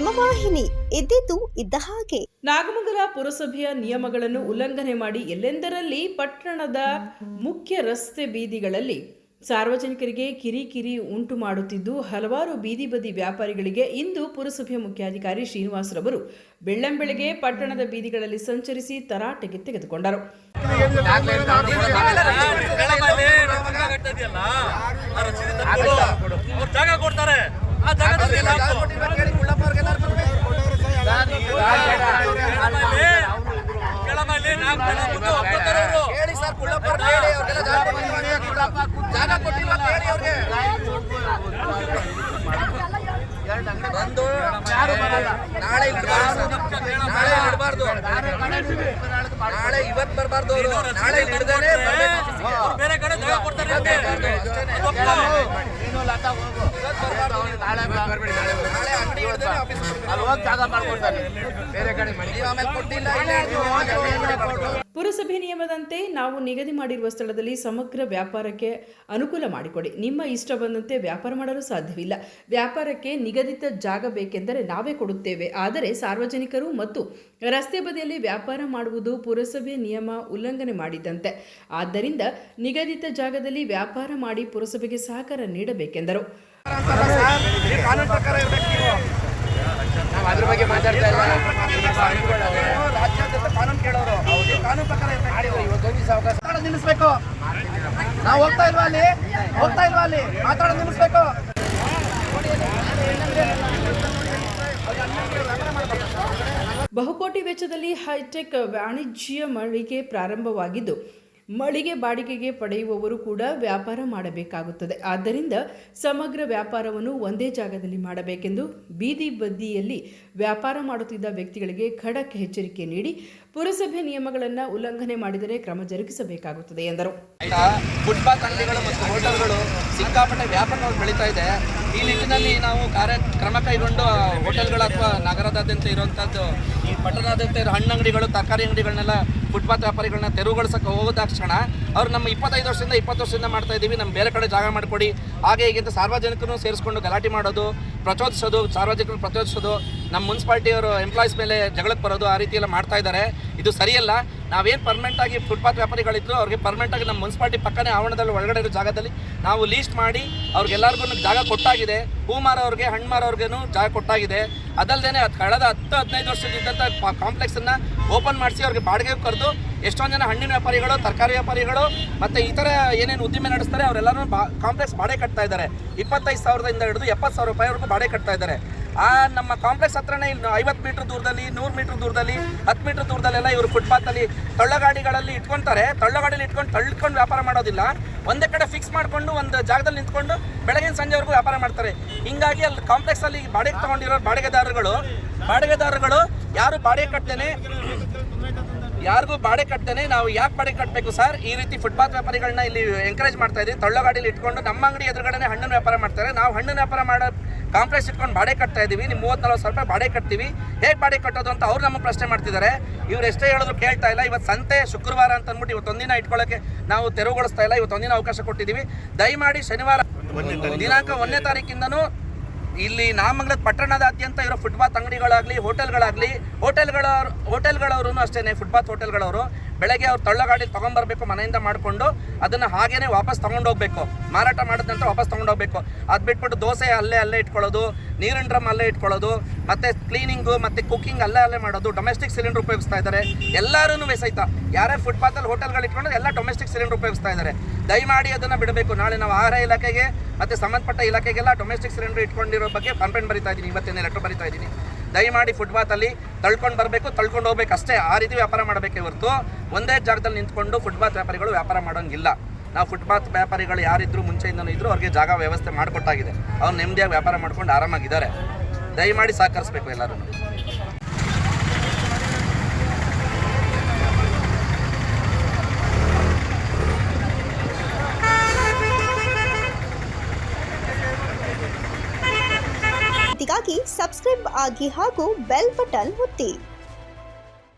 ಹಿಮವಾಹಿನಿ ಇದ್ದಿದ್ದು ಇದ್ದ ಹಾಗೆ ನಾಗಮಂಗಲ ಪುರಸಭೆಯ ನಿಯಮಗಳನ್ನು ಉಲ್ಲಂಘನೆ ಮಾಡಿ ಎಲ್ಲೆಂದರಲ್ಲಿ ಪಟ್ಟಣದ ಮುಖ್ಯ ರಸ್ತೆ ಬೀದಿಗಳಲ್ಲಿ ಸಾರ್ವಜನಿಕರಿಗೆ ಕಿರಿಕಿರಿ ಉಂಟು ಮಾಡುತ್ತಿದ್ದು ಹಲವಾರು ಬೀದಿ ಬದಿ ವ್ಯಾಪಾರಿಗಳಿಗೆ ಇಂದು ಪುರಸಭೆಯ ಮುಖ್ಯಾಧಿಕಾರಿ ಶ್ರೀನಿವಾಸರವರು ಬೆಳ್ಳಂಬೆಳಗ್ಗೆ ಪಟ್ಟಣದ ಬೀದಿಗಳಲ್ಲಿ ಸಂಚರಿಸಿ ತರಾಟೆಗೆ ತೆಗೆದುಕೊಂಡರು ಜಾಗ ಕೊಡ್ತಾರೆ ಆ ಜಾಗದಲ್ಲಿ ನಾಲ್ಕು. ಕೆಳಮಲ್ಲಿ ಕೆಳಮಲ್ಲಿ ನಾಲ್ಕು ಜನ ಮುಂದೆ ಒಪ್ಕೊತಾರೆ ಅವ್ರು. ಹೇಳಿ ಸರ್ ಕುಳ್ಳಪ್ಪರ್ ಹೇಳಿ ಅವ್ರಿಗೆಲ್ಲ ಜಾಗ ಕೊಟ್ಟಿಲ್ಲ. ಜಾಗ ಕೊಟ್ಟಿಲ್ಲ ಅಂತ ಹೇಳಿ ಅವ್ರಿಗೆ ಬಂದು ನಾಳೆ ನಾಳೆ ಇಲ್ಲಿ ನಾಳೆ ಇವತ್ತು ಬರಬಾರ್ದು ಅವರು. ನಾಳೆ ಹಿಡ್ದೇನೆ ಬೇರೆ ಕಡೆ ಜಾಗ ಕೊಡ್ತಾರೆ. ನಾಳೆ ಅಂಗಡಿ ಹಿಡ್ದೇನೆ ಆಫೀಸ್ ನೀವು ಆಮೇಲೆ ಕೊಟ್ಟಿಲ್ಲ ಇಲ್ಲ ನೀವು ಆಮೇಲೆ ಮಾಡ್ಕೊಳ್ಳಿ. ಪುರಸಭೆ ನಿಯಮದಂತೆ ನಾವು ನಿಗದಿ ಮಾಡಿರುವ ಸ್ಥಳದಲ್ಲಿ ಸಮಗ್ರ ವ್ಯಾಪಾರಕ್ಕೆ ಅನುಕೂಲ ಮಾಡಿಕೊಡಿ. ನಿಮ್ಮ ಇಷ್ಟ ಬಂದಂತೆ ವ್ಯಾಪಾರ ಮಾಡಲು ಸಾಧ್ಯವಿಲ್ಲ. ವ್ಯಾಪಾರಕ್ಕೆ ನಿಗದಿತ ಜಾಗ ಬೇಕೆಂದರೆ ನಾವೇ ಕೊಡುತ್ತೇವೆ. ಆದರೆ ಸಾರ್ವಜನಿಕರು ಮತ್ತು ರಸ್ತೆ ಬದಿಯಲ್ಲಿ ವ್ಯಾಪಾರ ಮಾಡುವುದು ಪುರಸಭೆ ನಿಯಮ ಉಲ್ಲಂಘನೆ ಮಾಡಿದಂತೆ. ಆದ್ದರಿಂದ ನಿಗದಿತ ಜಾಗದಲ್ಲಿ ವ್ಯಾಪಾರ ಮಾಡಿ ಪುರಸಭೆಗೆ ಸಹಕಾರ ನೀಡಬೇಕೆಂದರು. ಅದ್ರ ಬಗ್ಗೆ ಮಾತಾಡ್ತಾ ಇಲ್ಲ. ರಾಜ್ಯಾದ್ಯಂತ ಕಾನೂನು ಕೇಳೋರು ಪ್ರಕಾರ ನಿಲ್ಲಿಸ್ಬೇಕು. ನಾವು ಹೋಗ್ತಾ ಇಲ್ವಾ ಅಲ್ಲಿ? ಹೋಗ್ತಾ ಇಲ್ವಾ ಅಲ್ಲಿ? ಮಾತಾಡೋದು ನಿಲ್ಲಿಸ್ಬೇಕು. ಬಹುಕೋಟಿ ವೆಚ್ಚದಲ್ಲಿ ಹೈಟೆಕ್ ವಾಣಿಜ್ಯ ಮಳಿಗೆ ಪ್ರಾರಂಭವಾಗಿದ್ದು ಮಳಿಗೆ ಬಾಡಿಗೆಗೆ ಪಡೆಯುವವರು ಕೂಡ ವ್ಯಾಪಾರ ಮಾಡಬೇಕಾಗುತ್ತದೆ. ಆದ್ದರಿಂದ ಸಮಗ್ರ ವ್ಯಾಪಾರವನ್ನು ಒಂದೇ ಜಾಗದಲ್ಲಿ ಮಾಡಬೇಕೆಂದು ಬೀದಿ ಬದಿಯಲ್ಲಿ ವ್ಯಾಪಾರ ಮಾಡುತ್ತಿದ್ದ ವ್ಯಕ್ತಿಗಳಿಗೆ ಖಡಕ್ ಎಚ್ಚರಿಕೆ ನೀಡಿ ಪುರಸಭೆ ನಿಯಮಗಳನ್ನು ಉಲ್ಲಂಘನೆ ಮಾಡಿದರೆ ಕ್ರಮ ಜರುಗಿಸಬೇಕಾಗುತ್ತದೆ ಎಂದರು. ಫುಟ್ಪಾತ್ ಅಂಗಡಿಗಳು ಮತ್ತು ಹೋಟೆಲ್ಗಳು ಸಿಕ್ಕಾಪಟ್ಟೆ ವ್ಯಾಪಕವಾಗಿ ಬೆಳೀತಾ ಇದೆ. ಈ ನಿಟ್ಟಿನಲ್ಲಿ ನಾವು ಕಾರ್ಯ ಕ್ರಮ ಕೈಗೊಂಡು ಹೋಟೆಲ್ಗಳು ಅಥವಾ ನಗರದಾದ್ಯಂತ ಇರುವಂಥದ್ದು ಈ ಪಟ್ಟಣದಾದ್ಯಂತ ಇರೋ ಹಣ್ಣು ಅಂಗಡಿಗಳು ತರಕಾರಿ ಅಂಗಡಿಗಳನ್ನೆಲ್ಲ ಫುಟ್ಪಾತ್ ವ್ಯಾಪಾರಿಗಳನ್ನ ತೆರವುಗೊಳಿಸಕ್ಕೆ ಹೋದ ತಕ್ಷಣ ಅವ್ರು ನಮ್ಮ ಇಪ್ಪತ್ತೈದು ವರ್ಷದಿಂದ ಇಪ್ಪತ್ತು ವರ್ಷದಿಂದ ಮಾಡ್ತಾ ಇದ್ದೀವಿ ನಮ್ಮ ಬೇರೆ ಕಡೆ ಜಾಗ ಮಾಡಿಕೊಡಿ. ಹಾಗೆ ಈಗಿಂತ ಸಾರ್ವಜನಿಕರನ್ನು ಸೇರಿಸ್ಕೊಂಡು ಗಲಾಟೆ ಮಾಡೋದು, ಪ್ರಚೋದಿಸೋದು ಸಾರ್ವಜನಿಕರು ಪ್ರಚೋದಿಸೋದು ನಮ್ಮ ಮುನ್ಸಿಪಾಲ್ಟಿಯವರು ಎಂಪ್ಲಾಯೀಸ್ ಮೇಲೆ ಜಗಳಕ್ಕೆ ಬರೋದು ಆ ರೀತಿ ಎಲ್ಲ ಮಾಡ್ತಾ ಇದ್ದಾರೆ ಇದು ಸರಿಯಲ್ಲ. ನಾವೇನು ಪರ್ಮನೆಂಟ್ ಆಗಿ ಫುಟ್ಪಾತ್ ವ್ಯಾಪಾರಿಗಳಿದ್ರು ಅವ್ರಿಗೆ ಪರ್ಮನೆಂಟ್ ಆಗಿ ನಮ್ಮ ಮುನ್ಸಿಪಾಲ್ಟಿ ಪಕ್ಕನೇ ಆವರಣದಲ್ಲಿ ಒಳಗಡೆ ಇರೋ ಜಾಗದಲ್ಲಿ ನಾವು ಲೀಸ್ಟ್ ಮಾಡಿ ಅವ್ರಿಗೆಲ್ಲರಿಗೂ ಜಾಗ ಕೊಟ್ಟಾಗಿದೆ. ಹೂ ಮಾರೋರಿಗೆ ಹಣ್ಣು ಮಾರೋರ್ಗೇನು ಜಾಗ ಕೊಟ್ಟಾಗಿದೆ. ಅದಲ್ಲದೆ ಅದು ಕಳೆದ ಹತ್ತು ಹದಿನೈದು ವರ್ಷದಿದ್ದಂಥ ಕಾಂಪ್ಲೆಕ್ಸನ್ನು ಓಪನ್ ಮಾಡಿಸಿ ಅವ್ರಿಗೆ ಬಾಡಿಗೆ ಕರೆದು ಎಷ್ಟೊಂದು ಜನ ಹಣ್ಣಿನ ವ್ಯಾಪಾರಿಗಳು, ತರಕಾರಿ ವ್ಯಾಪಾರಿಗಳು ಮತ್ತು ಇತರ ಏನೇನು ಉದ್ದಿಮೆ ನಡೆಸ್ತಾರೆ ಅವರೆಲ್ಲರೂ ಬಾ, ಕಾಂಪ್ಲೆಕ್ಸ್ ಬಾಡಿಗೆ ಕಟ್ತಾ ಇದ್ದಾರೆ. ಇಪ್ಪತ್ತೈದು ಸಾವಿರದಿಂದ ಹಿಡಿದು ಎಪ್ಪತ್ತು ಸಾವಿರ ರೂಪಾಯಿವರೆಗೂ ಬಾಡಿಗೆ ಕಟ್ತಾ ಇದ್ದಾರೆ. ಆ ನಮ್ಮ ಕಾಂಪ್ಲೆಕ್ಸ್ ಹತ್ರನೇ ಇಲ್ಲಿ ಐವತ್ತು ಮೀಟ್ರ್ ದೂರದಲ್ಲಿ, ನೂರು ಮೀಟ್ರ್ ದೂರದಲ್ಲಿ, ಹತ್ತು ಮೀಟ್ರ್ ದೂರದಲ್ಲೆಲ್ಲ ಇವರು ಫುಟ್ಪಾತಲ್ಲಿ ತಳ್ಳಗಾಡಿಗಳಲ್ಲಿ ಇಟ್ಕೊತಾರೆ. ತಳ್ಳಗಾಡಿಲಿ ಇಟ್ಕೊಂಡು ತಳ್ಕೊಂಡು ವ್ಯಾಪಾರ ಮಾಡೋದಿಲ್ಲ. ಒಂದೇ ಕಡೆ ಫಿಕ್ಸ್ ಮಾಡಿಕೊಂಡು ಒಂದು ಜಾಗದಲ್ಲಿ ನಿಂತ್ಕೊಂಡು ಬೆಳಗಿನ ಸಂಜೆವರೆಗೂ ವ್ಯಾಪಾರ ಮಾಡ್ತಾರೆ. ಹಿಂಗಾಗಿ ಅಲ್ಲಿ ಕಾಂಪ್ಲೆಕ್ಸಲ್ಲಿ ಬಾಡಿಗೆ ತೊಗೊಂಡಿರೋ ಬಾಡಿಗೆದಾರರುಗಳು ಬಾಡಿಗೆದಾರರುಗಳು ಯಾರು ಬಾಡೆ ಕಟ್ತೇನೆ? ಯಾರಿಗೂ ಬಾಡೆ ಕಟ್ತೇನೆ? ನಾವು ಯಾಕೆ ಬಾಡೆ ಕಟ್ಟಬೇಕು ಸರ್? ಈ ರೀತಿ ಫುಟ್ಪಾತ್ ವ್ಯಾಪಾರಿಗಳನ್ನ ಇಲ್ಲಿ ಎಂಕರೇಜ್ ಮಾಡ್ತಾ ಇದ್ದೀವಿ. ತಳ್ಳಗಾಡಿಲಿ ಇಟ್ಕೊಂಡು ನಮ್ಮ ಅಂಗಡಿ ಎದುರುಗಡೆ ಹಣ್ಣಿನ ವ್ಯಾಪಾರ ಮಾಡ್ತಾರೆ. ನಾವು ಹಣ್ಣಿನ ವ್ಯಾಪಾರ ಮಾಡೋ ಕಾಂಪ್ಲೆಕ್ಸ್ ಇಟ್ಕೊಂಡು ಬಾಡೆ ಕಟ್ತಾ ಇದ್ದೀವಿ. ನಿಮ್ಮ ಮೂವತ್ತು ನಲ್ವತ್ತು ಸಾವಿರ ರೂಪಾಯಿ ಬಾಡೆ ಕಟ್ತೀವಿ. ಹೇಗೆ ಬಾಡೆ ಕಟ್ಟೋದು ಅಂತ ಅವ್ರು ನಮ್ಮ ಪ್ರಶ್ನೆ ಮಾಡ್ತಿದ್ದಾರೆ. ಇವ್ರು ಎಷ್ಟೇ ಹೇಳಿದ್ರು ಕೇಳ್ತಾ ಇಲ್ಲ. ಇವತ್ತು ಸಂತೆ ಶುಕ್ರವಾರ ಅಂತ ಅಂದ್ಬಿಟ್ಟು ಇವತ್ತೊಂದಿನ ಇಟ್ಕೊಳ್ಳೋಕ್ಕೆ ನಾವು ತೆರವುಗೊಳಿಸ್ತಾ ಇಲ್ಲ. ಇವತ್ತೊಂದಿನ ಅವಕಾಶ ಕೊಟ್ಟಿದ್ದೀವಿ. ದಯಮಾಡಿ ಶನಿವಾರ ದಿನಾಂಕ ಒಂದನೇ ತಾರೀಕಿಂದನೂ ಇಲ್ಲಿ ನಾಮಂಗಲದ ಪಟ್ಟಣದಾದ್ಯಂತ ಇರೋ ಫುಟ್ಪಾತ್ ಅಂಗಡಿಗಳಾಗಲಿ ಹೋಟೆಲ್ಗಳಾಗಲಿ ಹೋಟೆಲ್ಗಳ ಹೋಟೆಲ್ಗಳವರು ಅಷ್ಟೇ ಫುಟ್ಪಾತ್ ಹೋಟೆಲ್ಗಳವರು ಬೆಳಗ್ಗೆ ಅವ್ರು ತಳ್ಳಗಾಡಿ ತೊಗೊಂಬರ್ಬೇಕು, ಮನೆಯಿಂದ ಮಾಡಿಕೊಂಡು ಅದನ್ನು ಹಾಗೇನೆ ವಾಪಸ್ ತೊಗೊಂಡೋಗ್ಬೇಕು. ಮಾರಾಟ ಮಾಡಿದ ನಂತರ ವಾಪಸ್ ತೊಗೊಂಡೋಗ್ಬೇಕು. ಅದು ಬಿಟ್ಬಿಟ್ಟು ದೋಸೆ ಅಲ್ಲೇ ಅಲ್ಲೇ ಇಟ್ಕೊಳ್ಳೋದು, ನೀರಿನ ಡ್ರಮ್ ಅಲ್ಲೇ ಇಟ್ಕೊಳ್ಳೋದು, ಮತ್ತು ಕ್ಲೀನಿಂಗು ಮತ್ತು ಕುಕ್ಕಿಂಗ್ ಅಲ್ಲೇ ಅಲ್ಲೇ ಮಾಡೋದು ಡೊಮೆಸ್ಟಿಕ್ ಸಿಲಿಂಡರ್ ಉಪಯೋಗಿಸ್ತಾ ಇದ್ದಾರೆ. ಎಲ್ಲರೂ ಸಹಿತ ಯಾರೇ ಫುಟ್ಪಾತಲ್ಲಿ ಹೋಟೆಲ್ಗಳು ಇಟ್ಕೊಂಡು ಎಲ್ಲ ಡೊಮೆಸ್ಟಿಕ್ ಸಿಲಿಂಡರ್ ಉಪಯೋಗಿಸ್ತಾ ಇದ್ದಾರೆ. ದಯಮಾಡಿ ಅದನ್ನು ಬಿಡಬೇಕು. ನಾಳೆ ನಾವು ಆಹಾರ ಇಲಾಖೆಗೆ, ಮತ್ತು ಸಂಬಂಧಪಟ್ಟ ಇಲಾಖೆಗೆಲ್ಲ ಡೊಮೆಸ್ಟಿಕ್ ಸಿಲಿಂಡರ್ ಇಟ್ಕೊಂಡಿರೋ ಬಗ್ಗೆ ಕಂಪ್ಲೇಂಟ್ ಬರಿತಾ ಇದ್ದೀನಿ. ಇವತ್ತೇನೆ ಲೆಟರ್ ಬರಿತಾ ಇದ್ದೀನಿ. ದಯಮಾಡಿ ಫುಟ್ಪಾತಲ್ಲಿ ತಳ್ಕೊಂಡು ಬರಬೇಕು, ತಳ್ಕೊಂಡು ಹೋಗ್ಬೇಕು. ಅಷ್ಟೇ, ಆ ರೀತಿ ವ್ಯಾಪಾರ ಮಾಡಬೇಕೇ ಹೊರತು ಒಂದೇ ಜಾಗದಲ್ಲಿ ನಿಂತ್ಕೊಂಡು ಫುಟ್ಪಾತ್ ವ್ಯಾಪಾರಿಗಳು ವ್ಯಾಪಾರ ಮಾಡೋಂಗಿಲ್ಲ. ನಾವು ಫುಟ್ಪಾತ್ ವ್ಯಾಪಾರಿಗಳು ಯಾರಿದ್ರು ಮುಂಚೆಯಿಂದನೂ ಇದ್ರು ಅವ್ರಿಗೆ ಜಾಗ ವ್ಯವಸ್ಥೆ ಮಾಡಿಕೊಟ್ಟಾಗಿದೆ. ಅವ್ರು ನೆಮ್ಮದಿಯಾಗಿ ವ್ಯಾಪಾರ ಮಾಡ್ಕೊಂಡು ಆರಾಮಾಗಿದ್ದಾರೆ. ದಯಮಾಡಿ ಸಹಕರಿಸಬೇಕು ಎಲ್ಲರೂ ಇದಕ್ಕಾಗಿ ಸಬ್ಸ್ಕ್ರೈಬ್ ಆಗಿ ಹಾಗೂ ಬೆಲ್ ಬಟನ್ ಒತ್ತಿ